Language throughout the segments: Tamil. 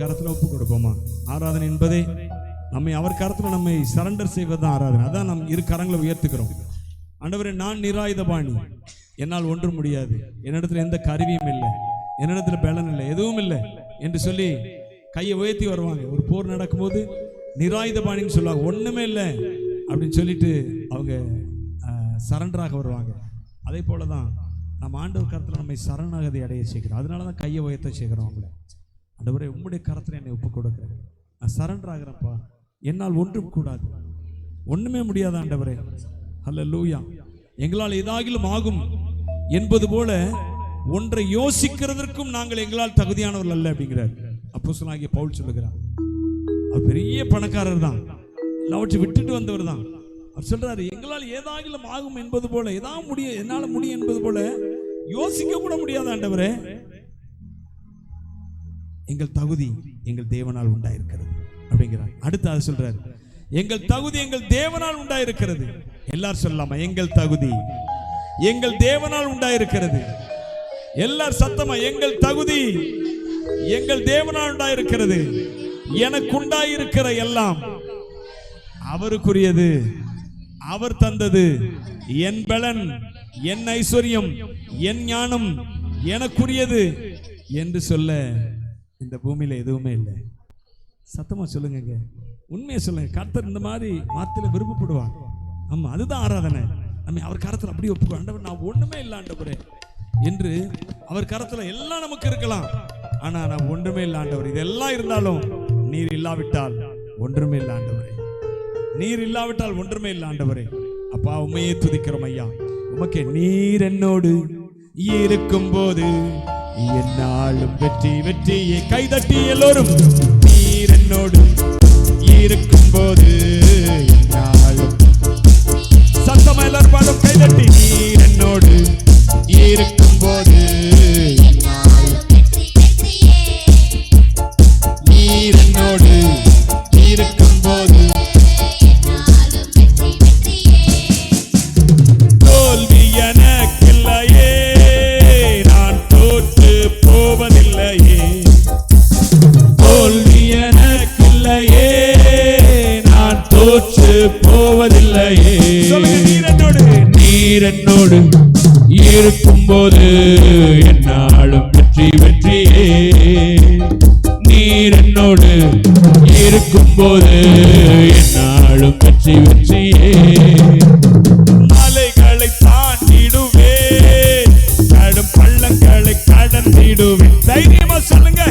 கரத்துல ஒப்பு கொடுப்போமா? ஆராதனை என்பதே நம்மை அவர் கரத்துல நம்மை சரண்டர் செய்வதுதான் ஆராதனை. அதான் நம் இரு கரங்களை உயர்த்துக்கிறோம் ஆண்டவரே நான் நிராயுதபாணி என்னால் ஒன்றும் முடியாது. என்னிடத்துல எந்த கருவியும் இல்லை. என்னிடத்துல பலன் இல்லை. எதுவும் இல்லை என்று சொல்லி கையை உயர்த்தி வருவாங்க. ஒரு போர் நடக்கும்போது நிராயுதபாணின்னு சொல்லுவாங்க. ஒண்ணுமே இல்லை அப்படின்னு சொல்லிட்டு அவங்க சரண்டராக வருவாங்க. அதே போல தான் நம்ம ஆண்டவர் கரத்தில் நம்மை சரணாகதி அடைய செய்கிறோம் அதனால தான் கையை உயர்த்த செய்கிறோம் அவங்கள. ஆண்டவரே உம்முடைய கரத்தில் என்னை ஒப்பு கொடுக்குறேன் நான் சரண்டர் ஆகிறேன்ப்பா. என்னால் ஒன்றும் கூடாது. ஒண்ணுமே முடியாது ஆண்டவரே. அல்ல லூயா எங்களால் ஏதாகிலும் ஆகும் என்பது போல ஒன்றை யோசிக்கிறதற்கும் நாங்கள் எங்களால் தகுதியானவர்கள் அல்ல அப்படிங்கிறார். அப்போ சொல்லாகிய பவுல் சொல்லுகிறார். அவர் பெரிய பணக்காரர் தான். எல்லாவற்றையும் விட்டுட்டு வந்தவர் தான். அவர் சொல்றாரு எங்களால் ஏதாகிலும் ஆகும் என்பது போல ஏதாவது முடியும் என்னால் முடியும் என்பது போல யோசிக்க கூட முடியாது ஆண்டவரே. எங்கள் தகுதி எங்கள் தேவனால் உண்டாயிருக்கிறது. அப்படிங்கிறார். அடுத்து அது சொல்றாரு. எங்கள் தகுதி எங்கள் தேவனால் உண்டாயிருக்கிறது. எல்லாரும் சொல்லலாமா? எங்கள் தகுதி. எங்கள் தேவனால் உண்டாயிருக்கிறது. எல்லார் சத்தமா? எங்கள் தகுதி எங்கள் தேவனால் உண்டாயிருக்கிறது. எனக்கு உண்டாயிருக்கிற எல்லாம் அவருக்குரியது. அவர் தந்தது. என் பலன் என் ஐஸ்வர்யம் என் ஞானம் எனக்குரியது என்று சொல்ல இந்த பூமியில் எதுவுமே இல்லை. சத்தமாக சொல்லுங்க உண்மையை சொல்லுங்க. கர்த்தர் இந்த மாதிரி மாத்திர விருப்பப்படுவார். ஆமாம் அதுதான் ஆராதனை. நம்ம அவர் கரத்தில் அப்படியே ஒப்புக்கோ. ஆண்டவர் நான் ஒன்றுமே இல்லை ஆண்டவரே. என்று அவர் கரத்தில் எல்லாம் நமக்கு இருக்கலாம். ஆனால் நான் ஒன்றுமே இல்லை ஆண்டவர். இதெல்லாம் இருந்தாலும் நீர் இல்லாவிட்டால் ஒன்றுமே இல்லை ஆண்டவரே. நீர் இல்லாவிட்டால் ஒன்றுமே இல்லை ஆண்டவரே. அப்பா உண்மையே துதிக்கிறோம் ஐயா. உமக்கே நீர் என்னோடு இருக்கும் போது என்னாலும் வெற்றி வெற்றியை கைதட்டி எல்லோரும். நீர் என்னோடு இருக்கும். என்னாலும் வெற்றி வெற்றியே. நீர் என்னோடு இருக்கும்போது என்னாலும் வெற்றி வெற்றியே. மலைகளை தாண்டிடுவேன் கடும் பள்ளங்களை கடந்திடுவேன். தைரியமா சொல்லுங்க.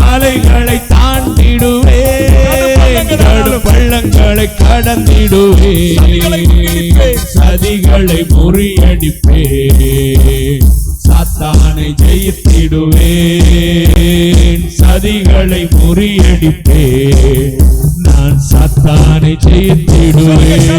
மலைகளை தாண்டிடுவேன் கடும் பள்ளங்களை கடந்திடுவேன் சதிகளை முறியடிப்பேன். சாத்தானை ஜெயித்திடுவேன். சதிகளை முறியடிப்பேன். நான் சாத்தானை ஜெயித்திடுவேன்.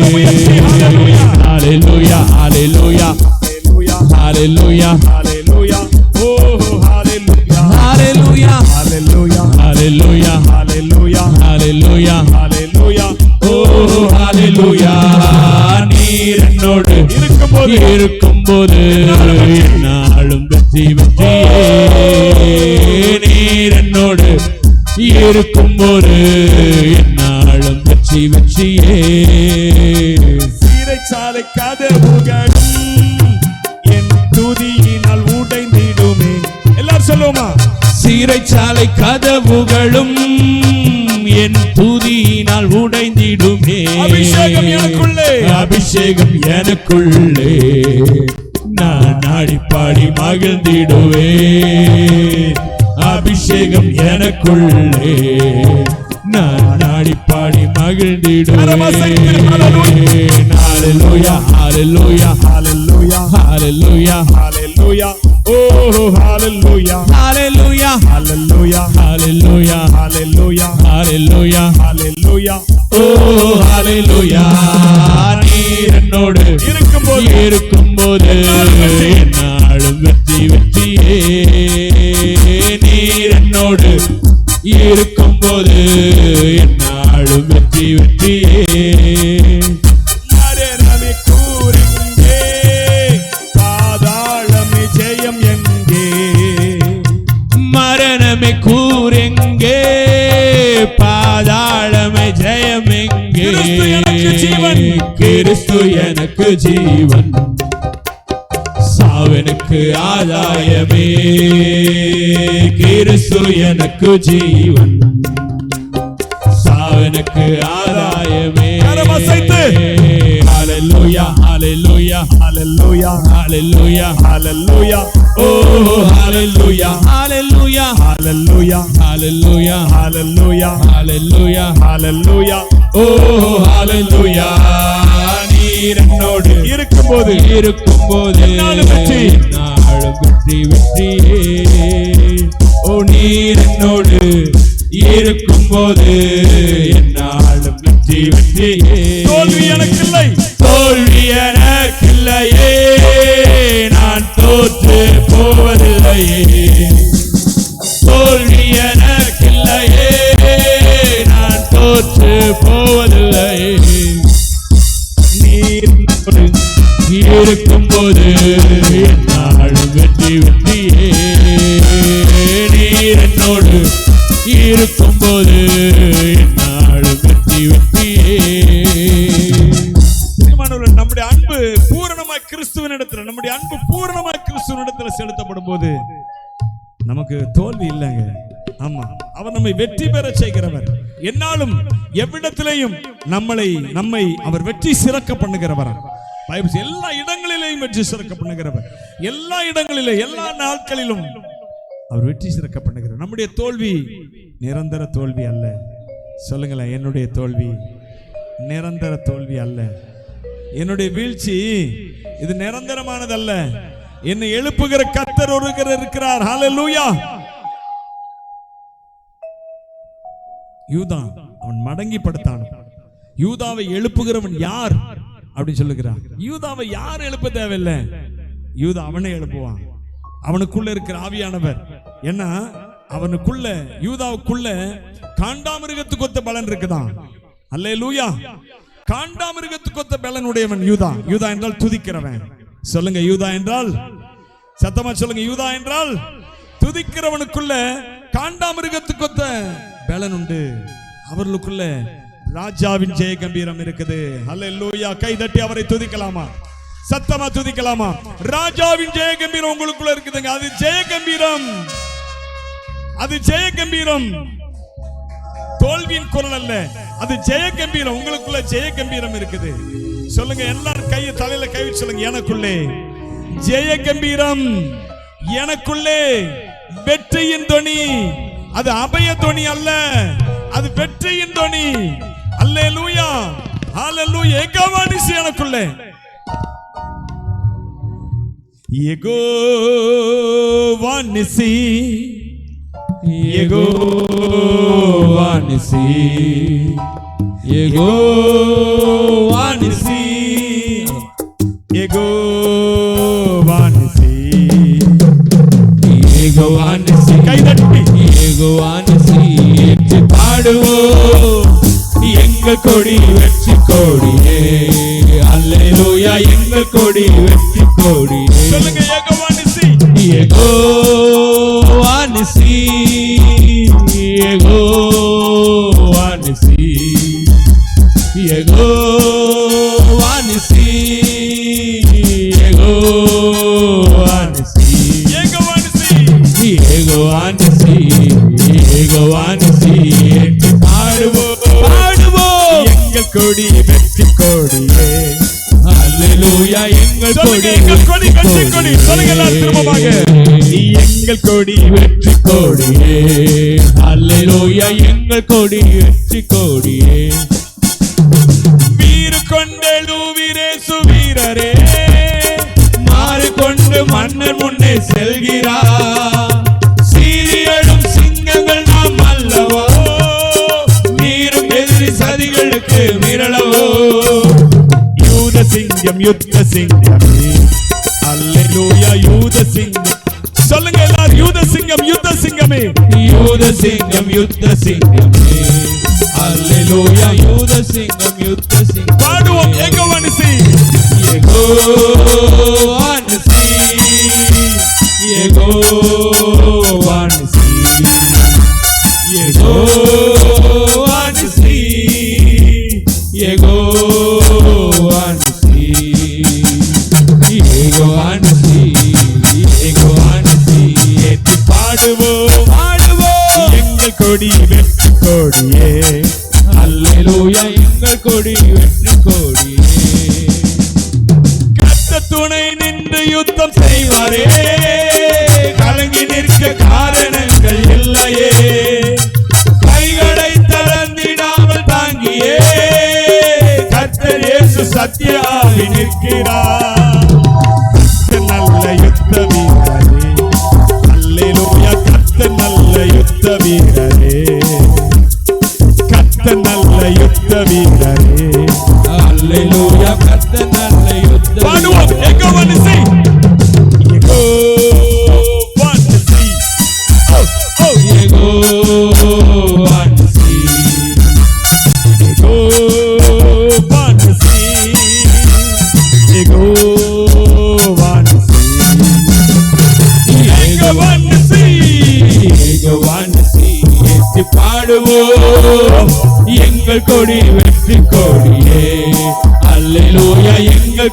இருக்கும்போது என்னாலும் வெற்றி வெற்றியே. சீரைச்சாலை கதவுகளும் என் துதியினால் உடைந்திடுமே. எல்லாரும் சொல்லுவோமா? சீரைச்சாலை கதவுகளும் என் துதியினால் உடைந்திடுமே. அபிஷேகம் எனக்குள்ளே. அபிஷேகம் எனக்குள்ளே. நான் ஆடி பாடி மகிழ்ந்திடுவேன். அபிஷேகம் எனக்குள்ளே நான் ஆடி பாடி மகிழ்ந்திடுவேன் ஹalleluya ஹalleluya ஹalleluya ஹalleluya ஹalleluya ஓ ஹalleluya ஹalleluya ஹalleluya ஹalleluya ஹalleluya ஹalleluya ஹalleluya ஓ ஹalleluya நீர் என்னோடு இருக்கும்போது இருக்கும்போது என்னாலும் வெற்றி வெற்றியே இருக்கும்போது ஜீவன் சாவனுக்கு ஆதாயமே கரம் அசைத்து. ஹalleluya ஹalleluya ஹalleluya ஹalleluya ஹalleluya ஓ ஹalleluya ஹalleluya ஹalleluya ஹalleluya ஹalleluya ஹalleluya ஹalleluya ஓ ஹalleluya நீர் என்னோடு இருக்கும்போது இருக்கும்போது என்னாலும் வெற்றி. நாளும் வெற்றி வெற்றியே ஓ நீர் என்னோடு இருக்கும்போது என்னாலும் வெற்றி வெற்றியே. தோல்வி எனக்கு இல்லை தோல்வி எனக்கில்லையே. நான் தோற்று போவதில்லையே. தோல்வி எனக்கில்லையே. நான் தோற்று போவதில்லையே. நீர் என்னோடு இருக்கும்போது நமக்கு தோல்வி இல்லைங்க. ஆமா. அவர் நம்மை வெற்றி பெற செய்கிறவர். என்னாலும் எவ்விடத்திலையும் நம்மளை நம்மை அவர் வெற்றி சிறக்க பண்ணுகிறவர். பைபிள் எல்லா இடங்களிலேயும் வெற்றி சிறக்க பண்ணுகிறவர். எல்லா இடங்களிலே எல்லா நாட்களிலும் அவர் வெற்றி சிறக்க பண்ணுகிறார் நம்முடைய தோல்வி நிரந்தர தோல்வி அல்ல. சொல்லுங்களேன் என்னுடைய தோல்வி நிரந்தர தோல்வி அல்ல. என்னுடைய வீழ்ச்சி இது நிரந்தரமானதல்ல. என்னை எழுப்புகிற கத்தர் ஒருவர் இருக்கிறார். ஹalleluya யூதா அவன் மடங்கி படுத்தான். யூதாவை எழுப்புகிறவன் யார் அப்படின்னு சொல்லுகிறான் யூதாவை யார் எழுப்ப தேவையில்லை? யூதா அவனை எழுப்புவான். அவனுக்குள்ள இருக்கிற ஆவியானவர். ஏன்னா அவனுக்குள்ள யூதாவுக்குள்ள காண்டாமிருகத்துக்கு ஒத்த பலன் இருக்குதான். அல்ல லூயா காண்டாமிருகத்துக்கு ஒத்த பலன் உடையவன் யூதா. யூதா என்றால் துதிக்கிறவன். சொல்லுங்க யூதா என்றால்? சத்தமா சொல்லுங்க யூதா என்றால்? துதிக்கிறவனுக்குள்ள காண்டாமிருகத்துக்கு ஒத்த பலன் உண்டு. அவர்களுக்குள்ள ராஜாவின் ஜெய கம்பீரம் இருக்குது. அல்லேலூயா கை தட்டி அவரை துதிக்கலாமா? சத்தமா துதிக்கலாமா? ராஜாவின் ஜெய கம்பீரம் உங்களுக்குள்ள இருக்குதுங்க. அது ஜெய கம்பீரம். அது ஜெய கம்பீரம். தோல்வியின் குரல் அல்ல. அது ஜெய கம்பீரம். உங்களுக்குள்ள ஜெய கம்பீரம் இருக்குது. சொல்லுங்க எல்லாரும் கையை தலையில கை வச்சு சொல்லுங்க எனக்குள்ளே. ஜெய கம்பீரம் எனக்குள்ளே. வெற்றியின் தொனி. அது அபய தொனி அல்ல அது வெற்றியின் தொனி. அல்லே லூயா ஹalleluya எகவானிசு எனக்குள்ளே? ஏகோவானிசி. யெகோவானிசி யெகோவானிசி ஏகோவானிசி. யெகோவானிசி கைதட்டி. யெகோவானிசி ஏற்று பாடுவோம். எங்கள் கொடி வெற்றி கொடியே. அல்லேலூயா எங்கள் கொடி வெற்றி கொடியே. சொல்லுங்க ஏகோவானிசி. யெகோவானிசி யெகோவானிசி யெகோவானிசி யெகோவானிசி ஏகோவானிசி யெகோவானிசி யெகோவானிசி என்று பாடுவோம் பாடுவோம் எங்கள் கொடி வெற்றி கொடியே அல்லேலூயா எங்கள் கொடி எங்கள் கொடி வெற்றி கொடி. சொல்லுங்க எல்லாரும் திரும்பமாக. நீ எங்கள் கொடி வெற்றி கொடியே அல்லேலூயா எங்கள் கொடி வெற்றி கொடியே செல்கிறார். சீரியடும் சிங்கங்கள் நாம் அல்லவோ? நீரும் எதிரி சதிகளுக்கு மிரளவோ யூத சிங்கம் யுத்த சிங்கமே. அல்லேலூயா யூத சிங்கம். சொல்லுங்க எல்லாரும் யூத சிங்கம் யுத்த சிங்கமே. யூத சிங்கம் யுத்த சிங்கமே. அல்லேலூயா யூத சிங்கம் யுத்த சிங்கம். பாடுவோம் ஏகோவானிசி யெகோவானிசி யுத்த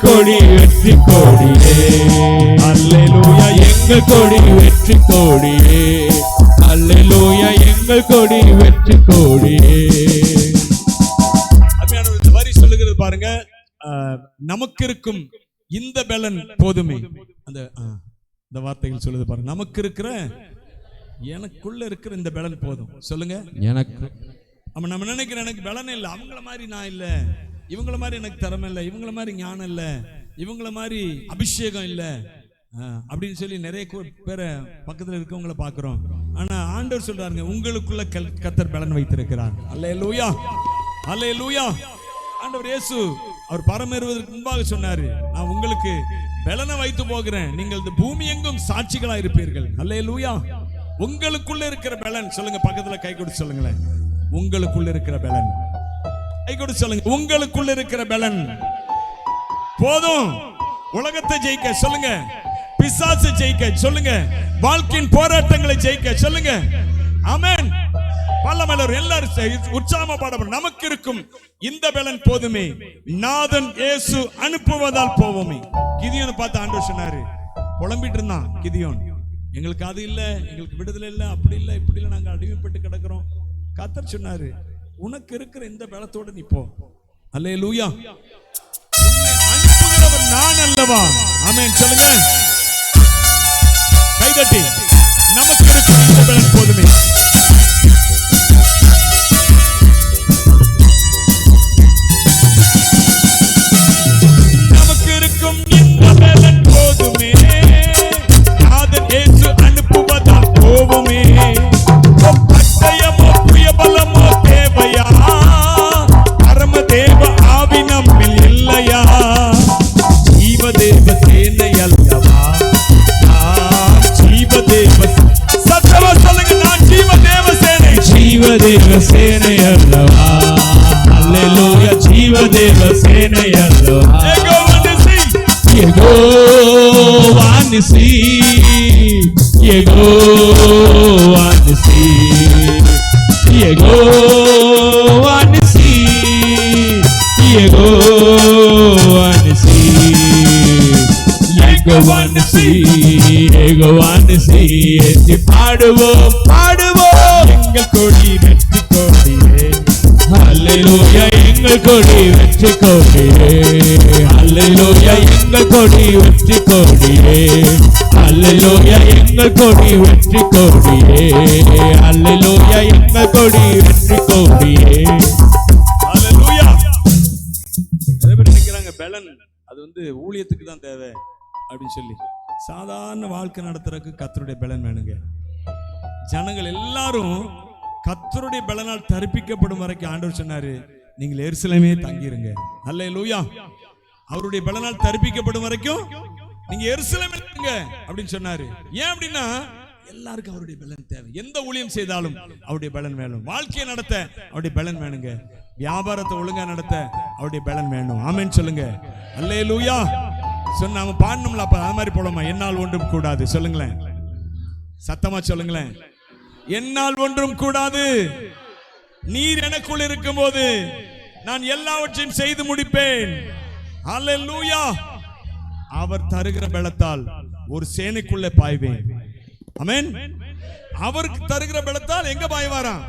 கொடி வெற்றி கொடியே. அல்லேலூயா எங்கள் கொடி வெற்றி கொடியே. அல்லேலூயா எங்கள் கொடி வெற்றி கொடியே. வரி சொல்லுகிறது பாருங்க. நமக்கு இருக்கும் இந்த பலன் போதுமே. அந்த இந்த வார்த்தைகள் சொல்லுது பாருங்க. நமக்கு இருக்கிற எனக்குள்ள இருக்கிற இந்த பலன் போதும். சொல்லுங்க. எனக்கு. அப்ப நம்ம நினைக்கிற எனக்கு பலன் இல்லை. அவங்கள மாதிரி நான் இல்லை. இவங்கள மாதிரி எனக்கு திறமை இல்லை இவங்கள மாதிரி ஞானம் இல்லை இவங்கள மாதிரி அபிஷேகம் இல்லை. அப்படின்னு சொல்லி நிறைய பேரை பக்கத்தில் இருக்கவங்கள பார்க்குறோம் ஆனா ஆண்டவர் சொல்றாருங்க உங்களுக்குள்ள கல்- கத்தர் பலன் வைத்திருக்கிறார். அல்ல லூயா அல்ல லூயா ஆண்டவர் இயேசு அவர் பரமேறுவதற்கு முன்பாக சொன்னார் நான் உங்களுக்கு பலனை வைத்து போகிறேன். நீங்கள் இந்த பூமி எங்கும் சாட்சிகளாக இருப்பீர்கள். அல்ல லூயா உங்களுக்குள்ள இருக்கிற பலன். சொல்லுங்க பக்கத்தில் கை கொடுத்து சொல்லுங்களேன். உங்களுக்குள்ள இருக்கிற பலன். கை கொடுத்து சொல்லுங்க. உங்களுக்குள்ள இருக்கிற பலன். போதும். உலகத்தை ஜெயிக்க சொல்லுங்க. பிசாசு ஜெயிக்க சொல்லுங்க. வாழ்க்கையின் போராட்டங்களை ஜெயிக்க சொல்லுங்க. அமேன் பல்லமலர் எல்லாரும் செய்- உற்சாகமா பாடப்படும் நமக்கு இருக்கும் இந்த பலன் போதுமே. நாதன் இயேசு அனுப்புவதால் போவோமே. கிதியோனை பார்த்து ஆண்டு சொன்னாரு. புலம்பிட்டு இருந்தான் கிதியோன். எங்களுக்கு அது இல்லை எங்களுக்கு விடுதலை இல்லை அப்படி இல்லை இப்படி இல்லை. நாங்கள் அடிமைப்பட்டு கிடக்கிறோம். கத்தர் சொன்னாரு உனக்கு இருக்கிற இந்த பலத்தோட நீ போ அல்லே லூயா அனுப்புகிறவர் நான் அல்லவா? ஆமென். சொல்லுங்க. கைதட்டி. நமக்கு இருக்கும் இந்த பலன் போதுமே. అనిసి ఎగో అనిసి ఎగో అనిసి ఎగో అనిసి ఎగో అనిసి ఎగో అనిసి ఎత్తి పాడువో கொடி வெற்றி கொடியே. அல்லேலூயா எங்கள் கொடி வெற்றி கொடியே. அல்லேலூயா எங்கள் கொடி வெற்றி கொடியே. அல்லேலூயா எங்கள் கொடி வெற்றி கொடியே. ஹalleluya நிறைய பேர் நினைக்கிறாங்க பலன். அது வந்து ஊழியத்துக்கு தான் தேவை அப்படின்னு சொல்லி. சாதாரண வாழ்க்கை நடத்துறதுக்கு கத்தருடைய பலன் வேணுங்க. ஜனங்கள் எல்லாரும் கத்தருடைய பலனால் தரிப்பிக்கப்படும் வரைக்கும் ஆண்டவர் சொன்னாரு நீங்கள் எருசலேமே தங்கிருங்க அல்லேலூயா அவருடைய பலனால் தரிப்பிக்கப்படும் வரைக்கும் நீங்க எருசலேமே இருங்க அப்படின்னு சொன்னாரு. ஏன் அப்படின்னா எல்லாருக்கும் அவருடைய பலன் தேவை. எந்த ஊழியம் செய்தாலும் அவருடைய பலன் வேணும். வாழ்க்கையை நடத்த அவருடைய பலன் வேணுங்க. வியாபாரத்தை ஒழுங்கா நடத்த அவருடைய பலன் வேணும். ஆமேன்னு சொல்லுங்க. அல்லே லூயா சொன்ன அவன் பாடணும்ல அப்ப அது மாதிரி போலாமா? என்னால் ஒன்றும் கூடாது. சொல்லுங்களேன். சத்தமா சொல்லுங்களேன். என்னால் ஒன்றும் கூடாது. நீர் எனக்குள் இருக்கும்போது நான் எல்லாவற்றையும் செய்து முடிப்பேன். அவர் தருகிற பலத்தால் ஒரு சேனைக்குள்ளே பாய்வேன். அமேன் அவருக்கு தருகிற பலத்தால் எங்க பாய்வாராம்?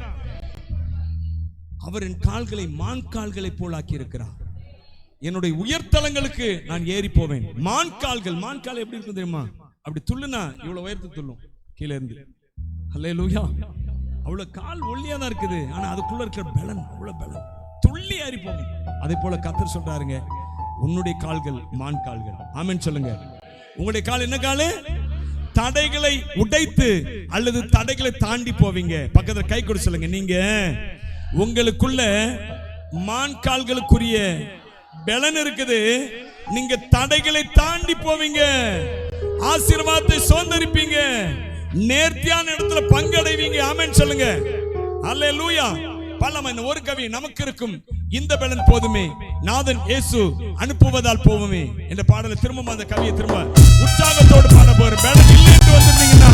அவரின் கால்களை மான் கால்களை போலாக்கி இருக்கிறார் என்னுடைய உயர்தலங்களுக்கு நான் ஏறி போவேன். மான் கால்கள் மான் கால் எப்படி இருக்கும் தெரியுமா? அப்படி துள்ளுனா இவ்வளவு உயர்த்து துள்ளும். கீழே இருந்து. அல்ல லூயா அவ்வளோ கால் ஒல்லியாக தான் இருக்குது. ஆனால் அதுக்குள்ளே இருக்கிற பலன் அவ்வளோ பலன். துள்ளி ஏறி அதே போல் கத்தர் சொல்கிறாருங்க உன்னுடைய கால்கள் மான் கால்கள். ஆமென் சொல்லுங்க. உங்களுடைய கால் என்ன காலு? தடைகளை உடைத்து அல்லது தடைகளை தாண்டி போவீங்க. பக்கத்தில் கை கொடு சொல்லுங்க நீங்க உங்களுக்குள்ள மான் கால்களுக்குரிய பலன் இருக்குது. நீங்க தடைகளை தாண்டி போவீங்க. ஆசீர்வாதத்தை சுதந்திரிப்பீங்க. நேர்த்தியான இடத்துல பங்கடைவீங்க. ஆமேன்னு சொல்லுங்க. அல்ல லூயா இந்த ஒரு கவி நமக்கு இருக்கும். இந்த பலன் போதுமே. நாதன் இயேசு அனுப்புவதால் போவோமே என்ற பாடலை திரும்ப அந்த கவியை திரும்ப உற்சாகத்தோடு பாட போற பலன் இல்லை என்று வந்திருந்தீங்கன்னா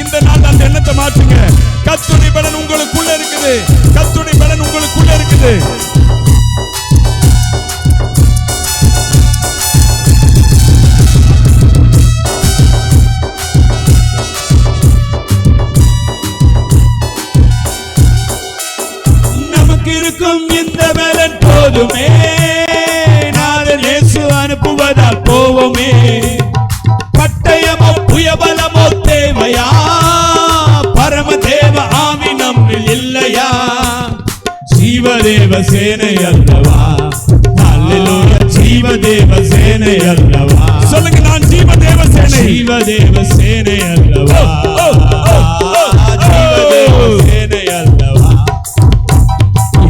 இந்த நாள் அந்த எண்ணத்தை மாற்றுங்க. கத்துணை பலன் உங்களுக்குள்ள இருக்குது. கத்துணை பலன் உங்களுக்குள்ள இருக்குது. போதுமே நாதன் இயேசு அனுப்புவதால் போவோமே. பட்டயமோ புயபலமோ தேவையா? பரம தேவ ஆவி நம்மில் இல்லையா? ஜீவதேவ சேனை அல்லவா? ஜீவதேவ சேனை அல்லவா? சொல்லுங்க நான் ஜீவ தேவ சேனை ஜீவதேவ சேனை அல்லவா?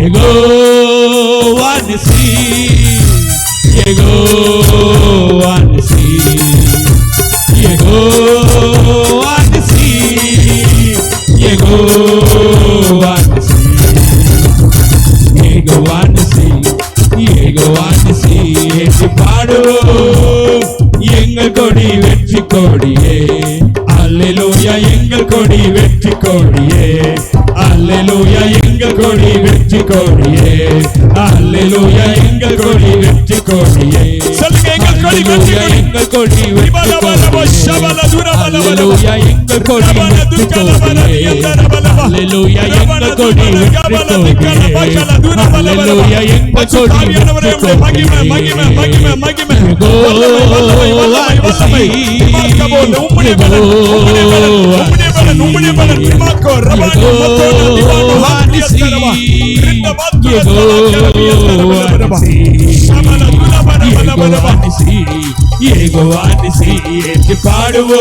எகோ ஓ, ஓ, ஓ, ஓ. ஜீவதேவ சேனை அல்லவா Yehovah Nissi, Yehovah Nissi, Yehovah Nissi, Yehovah Nissi, Yehovah Nissi, Yehovah Nissi, என்று பாடுவோம் எங்கள் கொடி வெற்றி கொடியே அல்லேலூயா எங்கள் கொடி வெற்றி கொடியே அல்லேலூயா எங்கள் கொடி வெற்றி கொடியே. அல்லேலூயா எங்கள் கொடி வெற்றி கொடியே. சொல்லுங்க, எங்கள் கொடி வெற்றி கொடி. எங்கள் கொடி வெற்றி இபலபலப, ஷபலதுரபலபலப. அல்லேலூயா எங்கள் கொடி வெற்றி கொடியே. அல்லேலூயா எங்கள் கொடி வெற்றி கொடியே. அல்லேலூயா எங்கள் கொடி வெற்றி numele Bwana பாடுவோ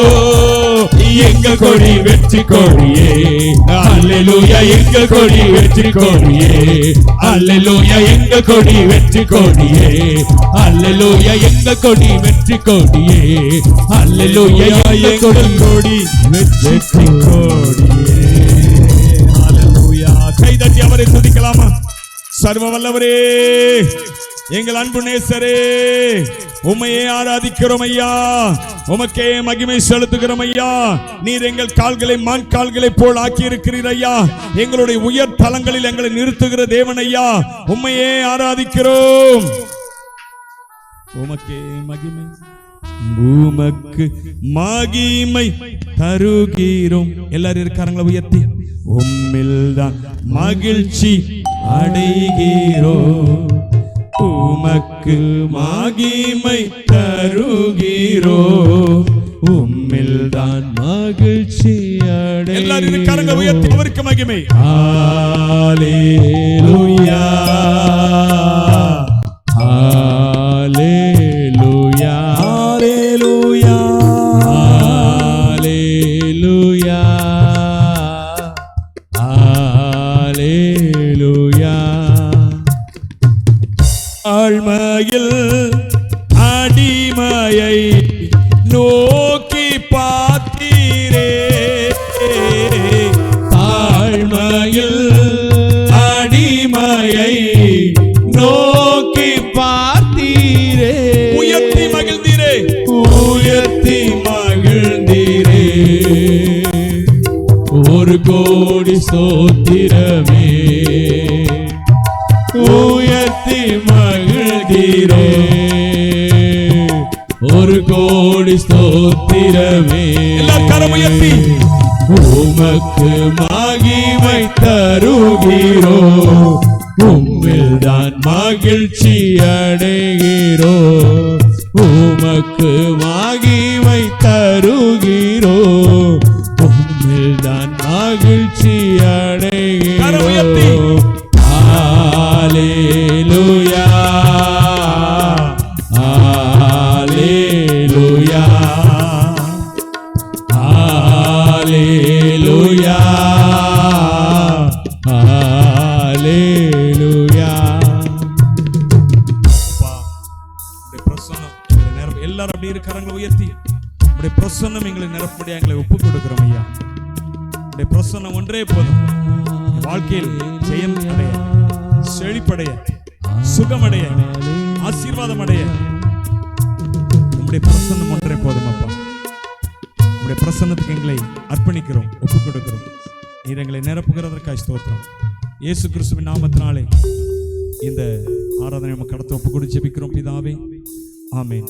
எங்க கொடி வெற்றி கொடியே. அல்லலூயா எங்க கொடி வெற்றி கொடியே. அல்லலூயா எங்க கொடி வெற்றி கொடியே. அல்லலூயா எங்க கொடி வெற்றி கொடியே. அல்லலூயா எங்கள் கொடி கொடி வெற்றி கொடியே. அல்லலூயா. கைதட்டி அவரை துதிக்கலாமா? சர்வ வல்லவரே. எங்கள் அன்பு நேசரே உம்மையே ஆராதிக்கிறோம் ஐயா. உமக்கே மகிமை செலுத்துகிறோம் ஐயா. நீர் எங்கள் கால்களை மான் கால்களை போல் ஆக்கி இருக்கிறீர் ஐயா. எங்களுடைய உயர் தலங்களில் எங்களை நிறுத்துகிற தேவன் ஐயா. உம்மையே ஆராதிக்கிறோம். உமக்கே மகிமை உமக்கு மகிமை தருகிறோம். எல்லாரும் இருக்காரங்களா உயர்த்தி? உம்மில்தான் மகிழ்ச்சி அடைகிறோம். உமக்கு மகிமை தருகிறோம் உம்மில்தான் மகிழ்ச்சி எல்லாரும் இருக்காரங்க உயர்த்தி அவருக்கு மகிமை. ஹalleluya. ஹalleluya. ஹalleluya. மகிழ்கிறே ஒரு கோடி ஸ்தோத்திரமே. எல்லாரும் கரம் உயர்த்தி. உமக்கு மகிமை தருகிறோ உம்மில் தான் மகிழ்ச்சி அடைகிறோ உமக்கு மகிமை தருகிறோ ஸ்தோத்திரம் இயேசு கிறிஸ்துவின் நாமத்தினாலே இந்த ஆராதனை நம்ம கடத்த ஒப்பு கொடு ஜெபிக்கிறோம். பிதாவே ஆமேன்.